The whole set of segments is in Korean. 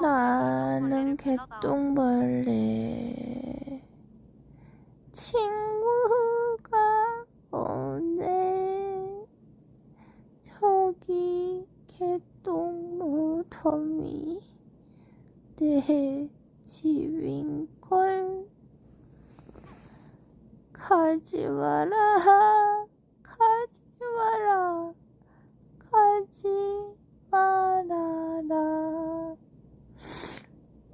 나는 개똥벌레. 친구가 없네. 저기 개똥 무덤이 내 집인걸? 가지 마라 가지 마라 가지 말아라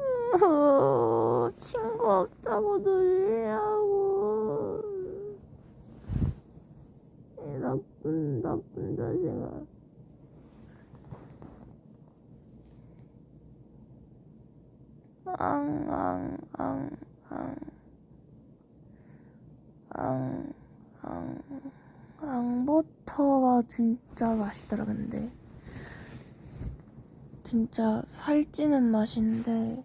으흐, 친구 없다고 놀리라고. 이 나쁜 나쁜 자식아 앙앙앙앙앙. 앙버터가 진짜 맛있더라 근데. 진짜 살찌는 맛인데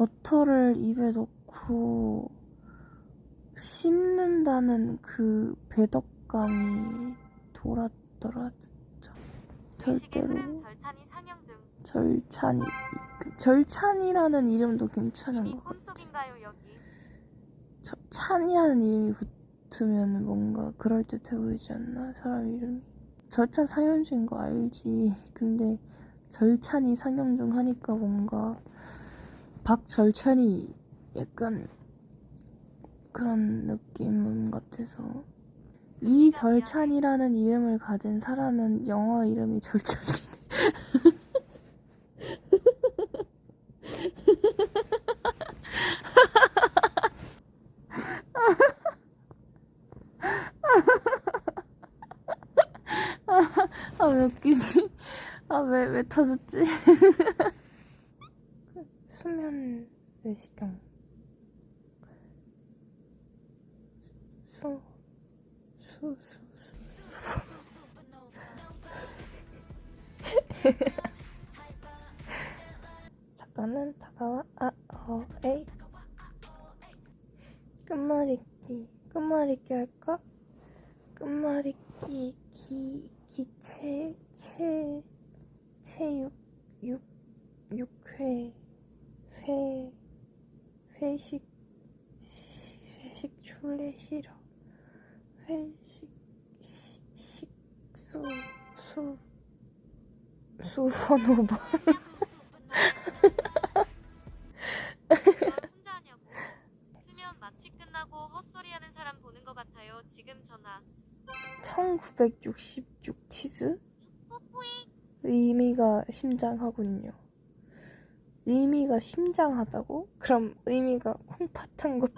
버터를 입에 넣고 씹는다는 그 배덕감이 돌았더라 진짜 절대로 절찬이 그 절찬이라는 이름도 괜찮은 것 같아 꿈속인가요 여기? 저, 찬이라는 이름이 붙으면 뭔가 그럴듯해 보이지 않나? 사람 이름이. 절찬 상영중인 거 알지. 근데 절찬이 상영중 하니까 뭔가 박절찬이 약간 그런 느낌 같아서. 이 절찬이라는 이름을 가진 사람은 영어 이름이 절찬이네. 아, 왜 웃기지? 아, 왜, 왜 터졌지? 수면 내시경. 수, 수, 수, 수, 수. 잠깐은 다가와, 아, 어, 에이. 끝말잇기. 끝말잇기 할까? 끝말잇기, 기, 기체, 체, 체육, 육, 육회, 회, 회식, 시- 회식 졸래 싫어. 회식, 시, 식수, 수, 혼자 하냐고. 수면 마취 끝나고 헛소리하는 사람 보는 것 같아요. 지금 전화. 1966 치즈? 의미가 심장하군요. 의미가 심장하다고? 그럼 의미가 콩팥한 것도